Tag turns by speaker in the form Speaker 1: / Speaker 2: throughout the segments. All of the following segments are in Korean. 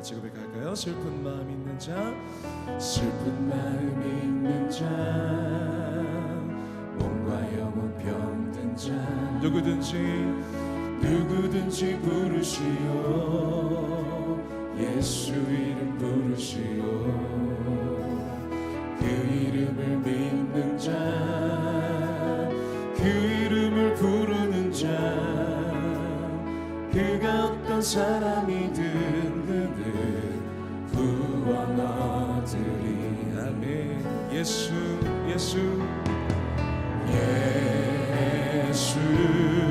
Speaker 1: 같이 고백할까요? 슬픈 마음 있는 자. 슬픈 마음 있는 자. 몸과 영혼 병든 자. 누구든지 누구든지 부르시오. 예수 이름 부르시오. 그 이름을 믿는 자, 그 이름을 부르는 자, 그가 어떤 사람이든 구원하리리. 아멘. 예수, 예수, 예수.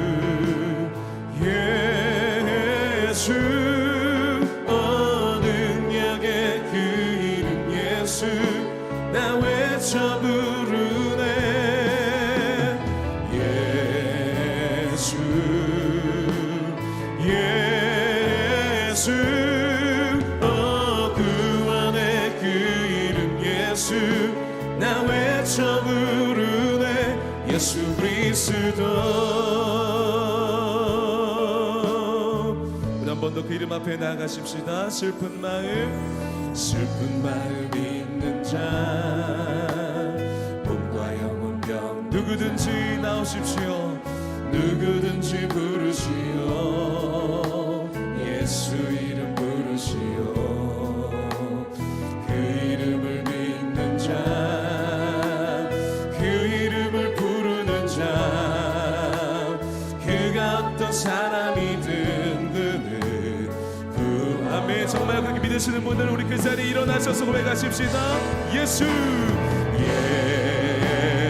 Speaker 1: 앞에 나가십시다. 슬픈 마음 슬픈 마음 있는 자. 몸과 영혼 병 누구든지 나오십시오. 누구든지 부르시오. 예수 이름 부르시오 믿으시는 분들 우리 그 자리에 일어나셔서 고백하십시다. 예수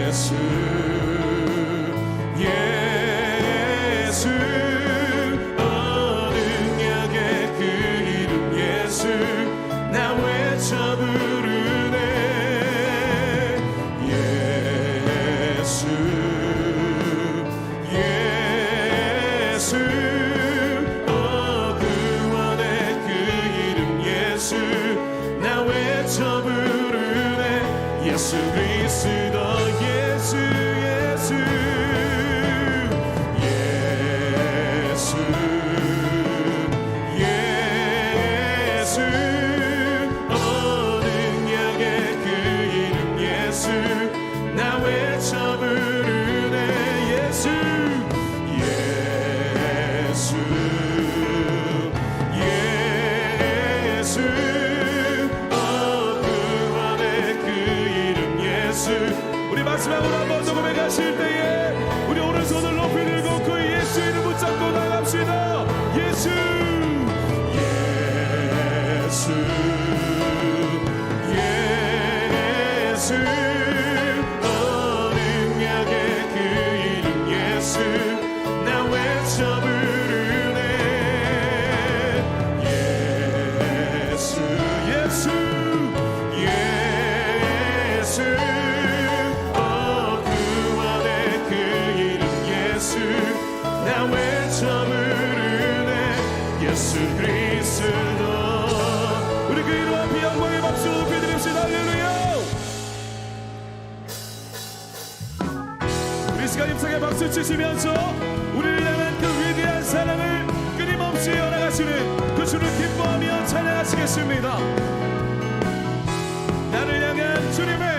Speaker 1: 예수 예수 힘차게 박수 치시면서 우리를 향한 그 위대한 사랑을 끊임없이 열어가시는 그 주를 기뻐하며 찬양하시겠습니다. 나를 향한 주님의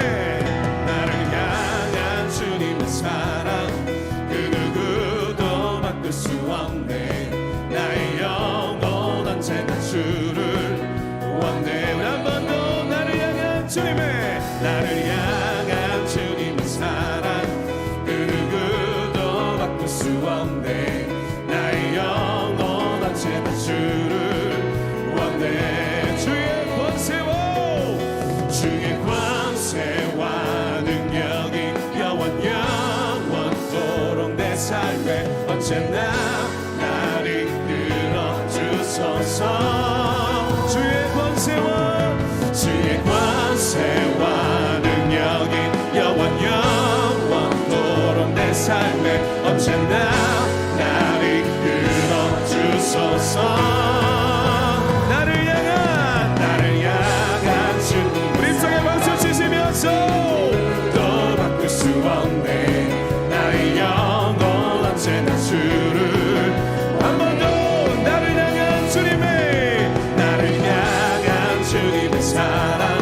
Speaker 1: 사랑.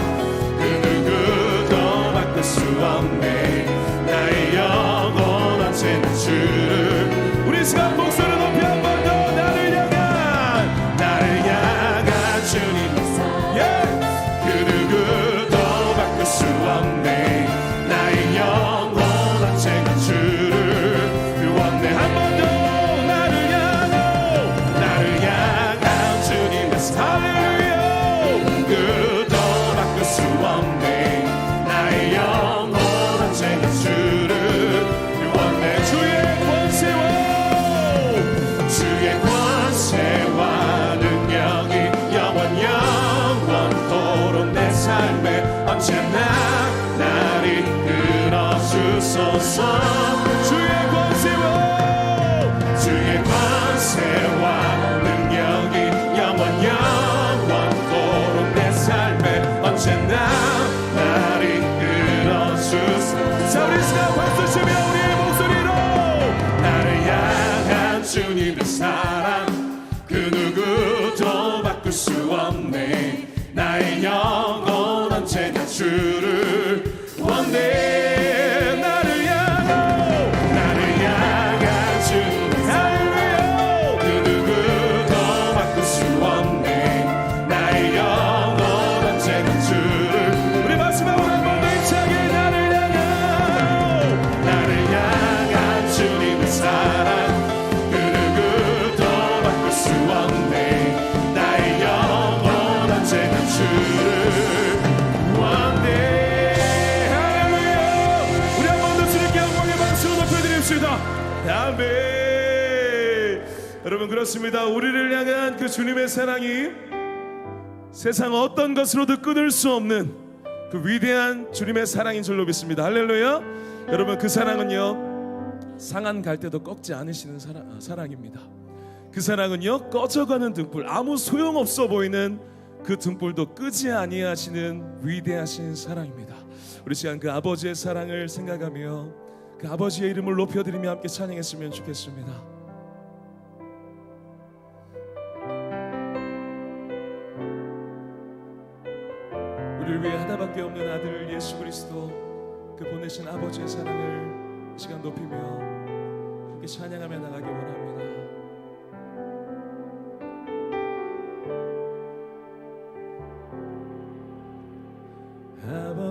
Speaker 1: 그 누구도 바꿀 수 없네. 나의 영혼 언제나 주를 우리 시간 목소리 높이 한 번 더 나를 향한 나를 향한 사랑 예! 그 누구도 바꿀 수 없네. 나의 영혼 언제나 주를 원해 한번 더 나를 향하고 나를 향한 주님의 사랑 높여드립시다. 아멘. 여러분 그렇습니다. 우리를 향한 그 주님의 사랑이 세상 어떤 것으로도 끊을 수 없는 그 위대한 주님의 사랑인 줄로 믿습니다. 할렐루야. 여러분 그 사랑은요 상한 갈 때도 꺾지 않으시는 사랑, 아, 사랑입니다. 그 사랑은요 꺼져가는 등불 아무 소용 없어 보이는 그 등불도 끄지 아니하시는 위대하신 사랑입니다. 우리 시간 그 아버지의 사랑을 생각하며 그 아버지의 이름을 높여드리며 함께 찬양했으면 좋겠습니다. 우리를 위해 하나밖에 없는 아들 예수 그리스도 그 보내신 아버지의 사랑을 이 시간 높이며 함께 찬양하며 나가기 원합니다.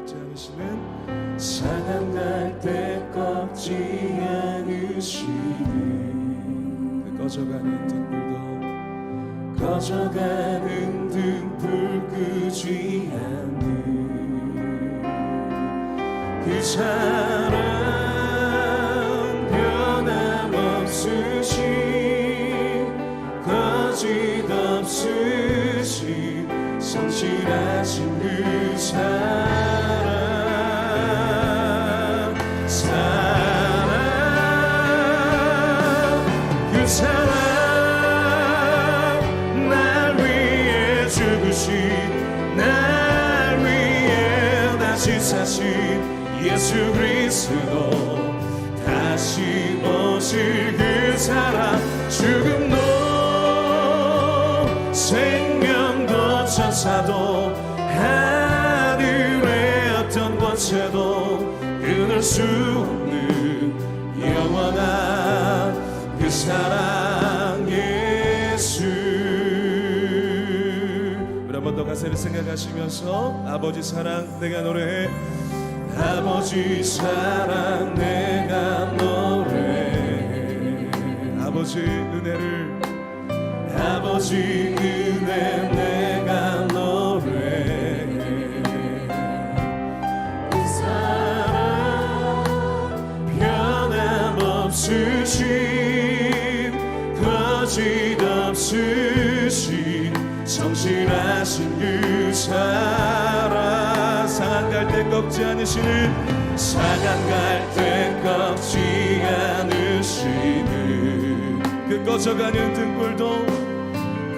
Speaker 1: 꺾지 않으시는
Speaker 2: 상한 갈때 꺾지 않으시는
Speaker 1: 그 꺼져가는 등불도
Speaker 2: 꺼져가는 등불 끄지 않는 그 사랑 변함없으신 거짓없으신 성실하신 그 사랑 생명도 천사도 하늘의 어떤 권세도 끊을 수 없는 영원한 그 사랑 예수.
Speaker 1: 우리 한번 더 가사를 생각하시면서 아버지 사랑 내가 노래해.
Speaker 2: 아버지 사랑 내가 노래해.
Speaker 1: 아버지 은혜를
Speaker 2: 아버지 은혜 내가 노래해 그 사랑 변함없으신 거짓없으신 성실하신 그 사랑. 상한 갈때 꺾지 않으시는 상한 갈때 꺾지 않으시는. 그 꺼져가는 등불도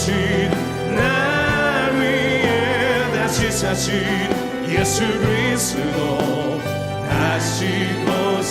Speaker 2: 죽으신 날 위해 다시 사신 예수 그리스도 다시 그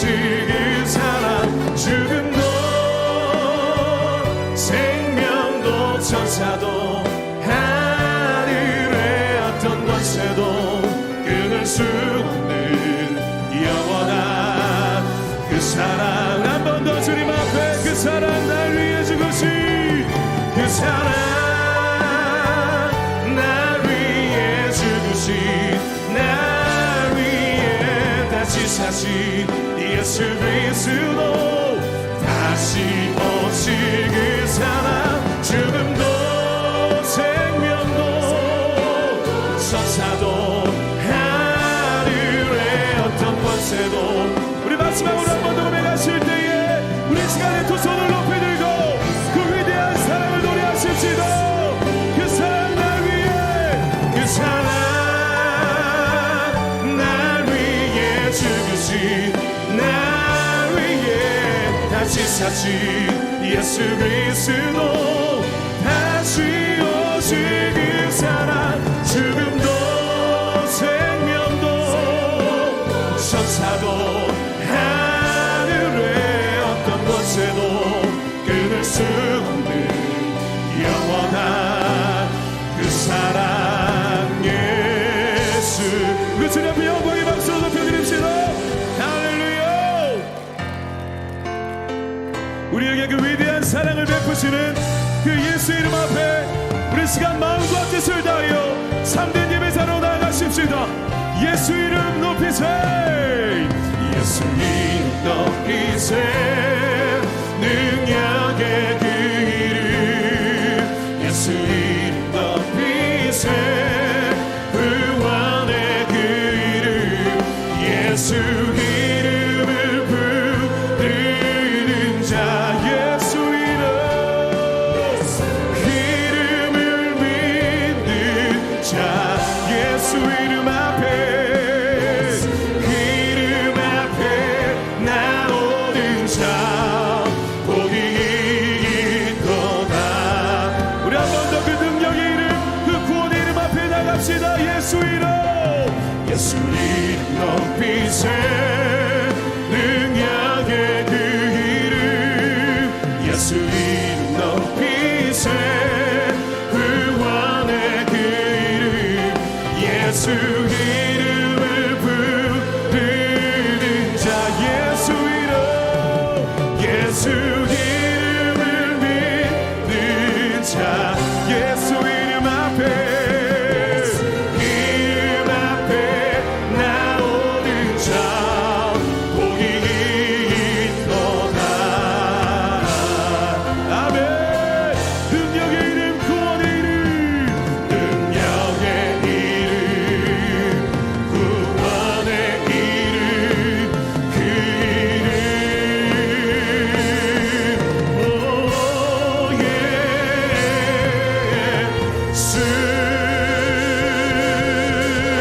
Speaker 2: 천사도 하늘의 어떤 권세도 우리 마지막으로 한 번 더 고백하실 때에 우리 시간에 두 손을 높이 들고 그 위대한 사랑을 노래하십시다. 그 사랑 날 위해 그 사랑 날 위해 죽으신 날 위해 다시 사신 예수 그리스도 베푸시는 그 예수 이름 앞에 우리 시간 마음과 뜻을 다하여 참된 예배자로 나아가십시다. 예수 이름 높이세. 예수 이름 높이세. 능력의